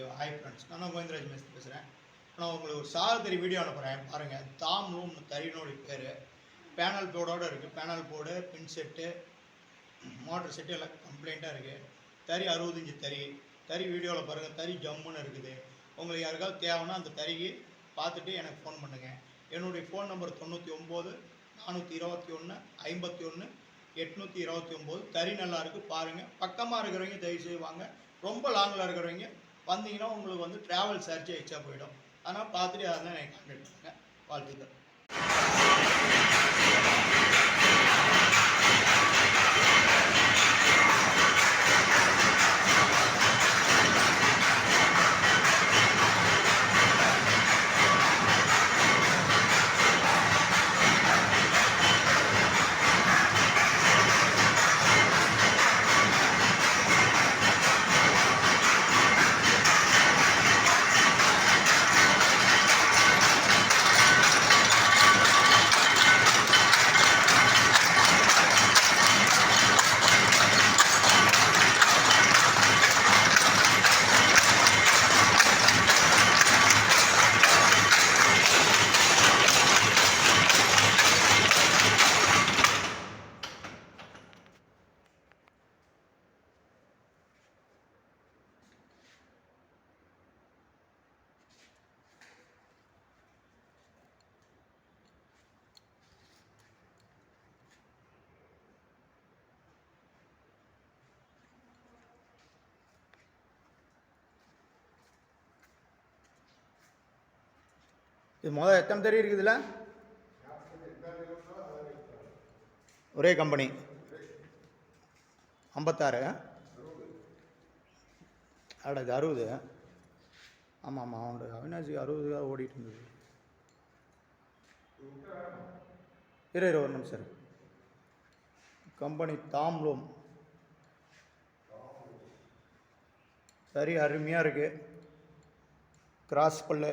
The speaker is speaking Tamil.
ஓகேவா ஹாய் ஃப்ரெண்ட்ஸ் நான் கோவிந்தராஜ் மேஸ்திரி பேசுகிறேன் நான் உங்களுக்கு ஒரு சாதத்தறி வீடியோ அனுப்புகிறேன் பாருங்கள் தாம் ரூம் தறினுடைய பேர். பேனல் போர்டோடு இருக்குது பேனல் போர்டு பின் செட்டு மோட்டர் செட்டு எல்லாம் கம்ப்ளைண்ட்டாக இருக்குது தறி அறுபத்தஞ்சி தறி. தறி வீடியோவில் பாருங்கள் தறி ஜம்முன்னு இருக்குது. உங்களுக்கு யாருக்காவது தேவைன்னா அந்த தறிக்கு பார்த்துட்டு எனக்கு ஃபோன் பண்ணுங்கள் என்னுடைய ஃபோன் நம்பர் தொண்ணூற்றி ஒம்பது நானூற்றி இருபத்தி ஒன்று ஐம்பத்தி ஒன்று எட்நூற்றி இருபத்தி ஒம்பது. தறி நல்லா இருக்குது பாருங்கள் பக்கமாக இருக்கிறவங்க தயவு செய்வாங்க ரொம்ப லாங்கில் இருக்கிறவங்க வந்தீங்கன்னா உங்களுக்கு வந்து ட்ராவல் சார்ஜ் எக்ஸ்ட்ரா போயிடும். அதனால் பார்த்துட்டு அதெல்லாம் எனக்கு கான்டாக்ட் பண்ணுங்கள் வாழ்த்துக்கள். இது முதல் எத்தனை தறி இருக்குதுல்ல ஒரே கம்பெனி. ஐம்பத்தாறு. அட இது அறுபது. ஆமாம் ஆமாம் அவனோட அவினாசி அறுபதுக்காக ஓடிட்டு இருந்தது. இரு இரு ஒரு நிமிஷம் கம்பெனி தாம்லோம் சரி அருமையாக இருக்குது கிராஸ் பல்லு.